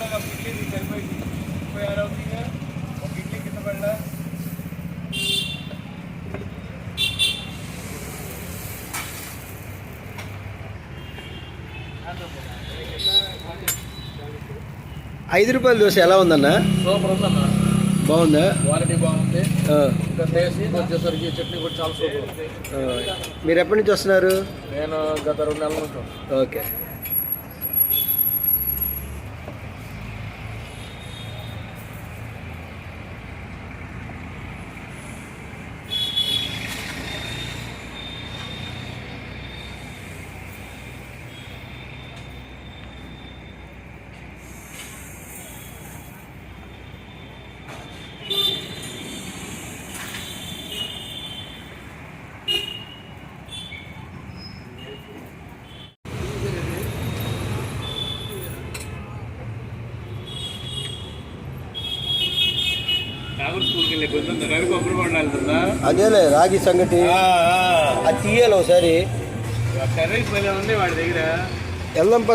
ముప్పై ఆరు అవుతుంది ఒక కింద పడ్డా. ఐదు రూపాయల దోశ ఎలా ఉందన్న? సూపర్ ఉందన్న. బాగుందా? క్వాలిటీ బాగుంది. వచ్చేసరికి చట్నీ కూడా చాలా సూపర్ మీరు ఎప్పటి నుంచి వస్తున్నారు? నేను గత రెండు నెలలు ఉంటాను ఓకే. అదేలే రాగి సంగటి. అది తీయాలి ఒకసారి. ఎల్లంప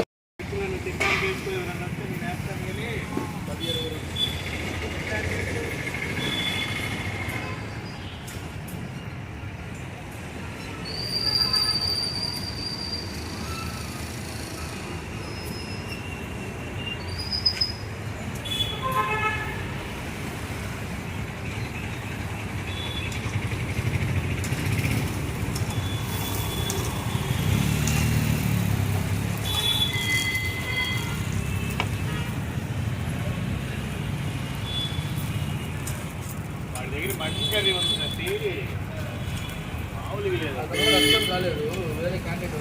దగ్గర మటన్ కర్రీ ఉంటుంది మామూలుగా లేదు. అక్కడ కూడా అర్థం కాలేదు వేరే క్యాండిడేట్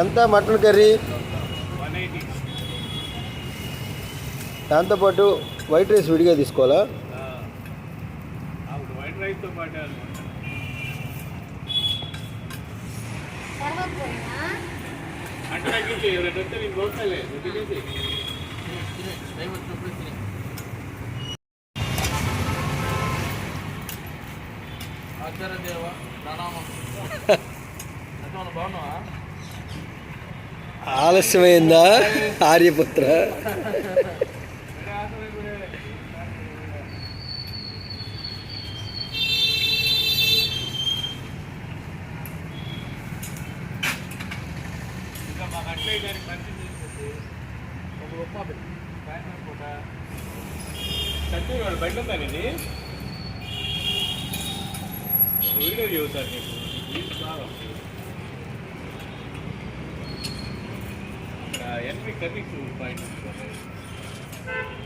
ఎంత మటన్ కర్రీ? దాంతోపాటు వైట్ రైస్ విడిగా తీసుకోవాలా? వైట్ రైస్తో పాటు అనమాట అంటే తగ్గించి ఎవరైనా వస్తే నేను కోస్తాలే నువ్వు తినేసి టైం వచ్చినప్పుడు తిని ఆచార్య దేవ ప్రణామం అంటే మనం బాగున్నావా ఆలస్యమైందా ఆర్యపుత్ర ఇంకా మాకు అట్లే కానీ మంచి ఒక ఉప్మా పెట్టి సాయంత్రం పూట సత్యం వాడు బయట ఉందా ఇది ఒక వీడియో చెబుతారు నీకు. ఇక్కడ ఎన్పి కర్రీస్ పాయింట్.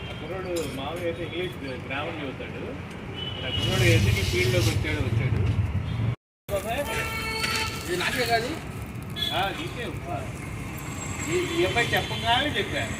ఆ కుర్రోడు మామూలుగా అయితే ఇంగ్లీష్ గ్రామర్ చదువుతాడు ఆ కుర్రోడు ఎందుకు ఫీల్డ్లోకి వచ్చాడు వచ్చాడు. ఇది నాకే కాదు. నీకే ఈ అబ్బాయి చెప్పగానే చెప్పాను.